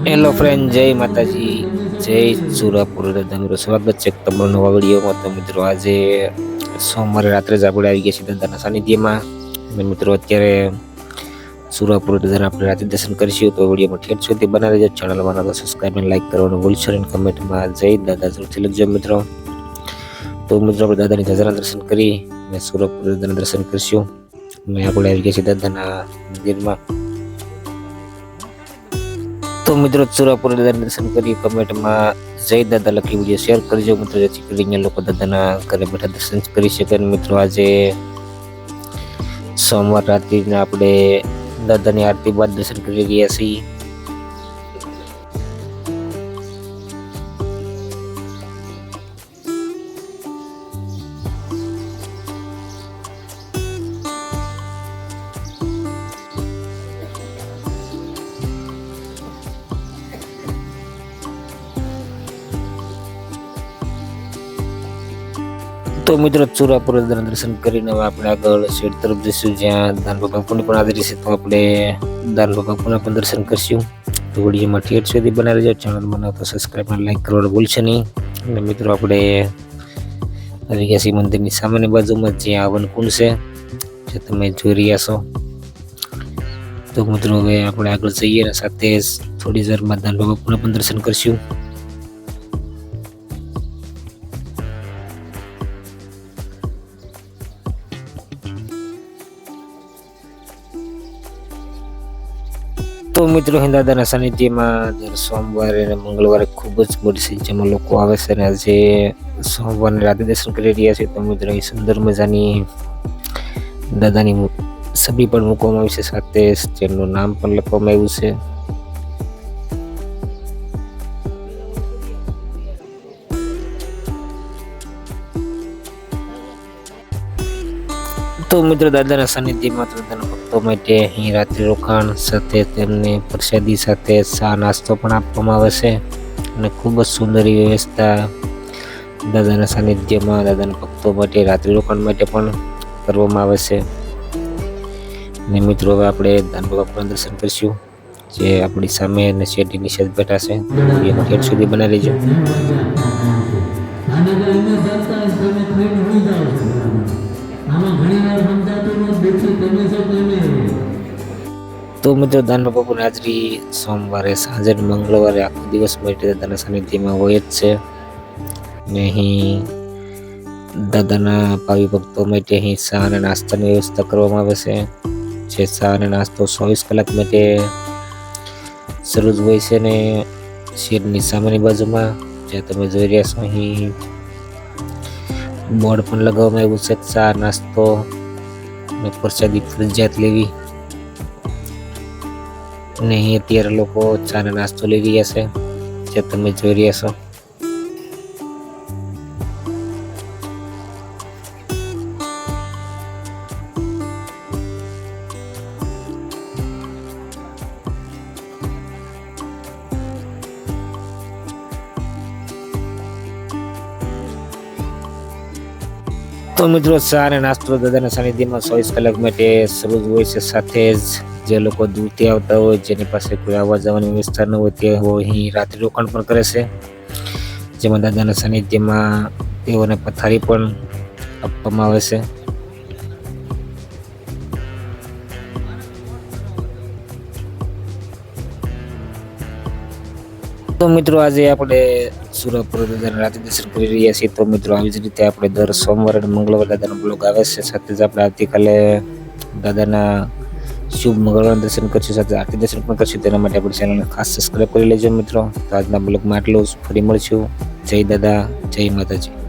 Hello friend જય માતાજી, જય સુરાપુર તમારું સ્વાગત છે તમારો નવા વિડીયોમાં. તો મિત્રો, આજે સોમવારે રાત્રે જ આપણે આવી ગયા છીએ દાદાના સાનિધ્યમાં. અને મિત્રો, અત્યારે સુરાપુર દાદાને આપણે રાત્રે દર્શન કરીશું. તો વિડીયોમાં ઠેર સુધી બનાવી દેજો ચેનલમાં ના તો સબસ્ક્રાઈબ અને લાઈક કરવાનું ભૂલશો અને કમેન્ટમાં જય દાદા જરૂરથી લખજો મિત્રો. તો મિત્રો, આપણે દાદાની દાદાના દર્શન કરી અને સુરાપુર દાદાના દર્શન કરીશું. અને આપણે આવી ગયા છીએ દાદાના મંદિરમાં. તો મિત્રો ચુરાપુર દાદાના દર્શન કરી કમેન્ટમાં જય દાદા લખ્યું છે શેર કરજો મિત્રો, જેથી કરીને લોકો દાદાના ઘરે બેઠા દર્શન કરી શકે. અને મિત્રો, આજે સોમવાર રાત્રિના આપણે દાદાની આરતી બાદ દર્શન કરી રહ્યા છીએ. તો મિત્રો ચુરાપુર દર્શન કરીને હવે આપણે આગળ શેડ તરફ જઈશું. જ્યાં દાન ભગવાન પુણ્ય પણ આદરી છે, તો આપણે દાન ભગવાન પુણ્ય પણ દર્શન કરશું. તો વિડીયોમાં ઠેર સુધી બનાવી જાય ચેનલ બનાવતો સબસ્ક્રાઈબ અને લાઈક કરવાનું ભૂલશે નહીં. અને મિત્રો આપણે આવી મંદિરની સામેની બાજુમાં જ્યાં હવન કુંડ છે, જે તમે જોઈ રહ્યા છો. તો મિત્રો હવે આપણે આગળ જઈએ અને સાથે થોડી થોડી દાન ભગવાન બાપુના પણ દર્શન કરશું. તો મિત્રો અહીં દાદાના સાનિધ્યમાં દર સોમવારે અને મંગળવારે ખૂબ જ મોટી સંખ્યામાં લોકો આવે છે અને આજે સોમવારે રાતે દર્શન કરી રહ્યા છે. તો મિત્રો, અહીં સુંદર મજાની દાદાની સભી પણ મૂકવામાં આવી છે. સાથે જ નામ પણ લખવામાં આવ્યું છે. તો મિત્રો દાદાના સાનિધ્યમાં દાદાના ભક્તો માટે અહીં રાત્રિ રોકાણ સાથે તેમને પ્રસાદી સાથે ચા નાસ્તો પણ આપવામાં આવે છે અને ખૂબ જ સુંદર વ્યવસ્થા દાદાના સાનિધ્યમાં દાદાના ભક્તો માટે રાત્રિ રોકાણ માટે પણ કરવામાં આવે છે. અને મિત્રો હવે આપણે દાનબા બાપુના દર્શન કરીશું. જે આપણી સામે અને શેઠની નિષેધ બેઠા છે. એનો ઠેઠ સુધી બનાવી લેજો. આને તો મિત્રો દાન બાપુની હાજરી સોમવારે સાંજે મંગળવારે આખો દિવસ માટે દાદાના સાનિધ્યમાં હોય જ છે. ને અહીં દાદાના ભાવિ ભક્તો માટે અહીં ચા અને નાસ્તાની વ્યવસ્થા કરવામાં આવે છે. જે ચા અને નાસ્તો ચોવીસ કલાક માટે શરૂ જ હોય છે ને શેરની સામેની બાજુમાં જે તમે જોઈ રહ્યા છો અહીં બોર્ડ પણ લગાવવામાં આવ્યું છે, ચા, નાસ્તો પ્રસાદી ફરજિયાત લેવી. અને અહીં અત્યારે લોકો ચા નાસ્તો લઈ રહ્યા છે, જે તમે જોઈ રહ્યા છો. તો મિત્રો ચા અને નાસ્તો દાદાના સાનિધ્યમાં ચોવીસ કલાક માટે શરૂ હોય છે સાથે જ જે લોકો દૂરથી આવતા હોય, જેની પાસે કોઈ આવવા જવાની વ્યવસ્થા ન હોય તેઓ અહીં રાત્રિ રોકાણ પણ કરે છે. જેમાં દાદાના સાનિધ્યમાં તેઓને પથારી પણ આપવામાં આવે છે. તો મિત્રો આજે આપણે દાદાના રાત્રિ દર્શન કરી રહ્યા છીએ તો મિત્રો, આવી જ રીતે આપણે દર સોમવારે અને મંગળવારે દાદાનો બ્લોગ આવે છે. સાથે જ આપણે આવતીકાલે દાદાના શુભ મંગળવારના દર્શન કરશું. સાથે આરતી દર્શન પણ કરશું. તેના માટે આપણી ચેનલને ખાસ સબસ્ક્રાઈબ કરી લેજો મિત્રો. તો આજના બ્લોગમાં આટલું ફરી મળશું. જય દાદા, જય માતાજી.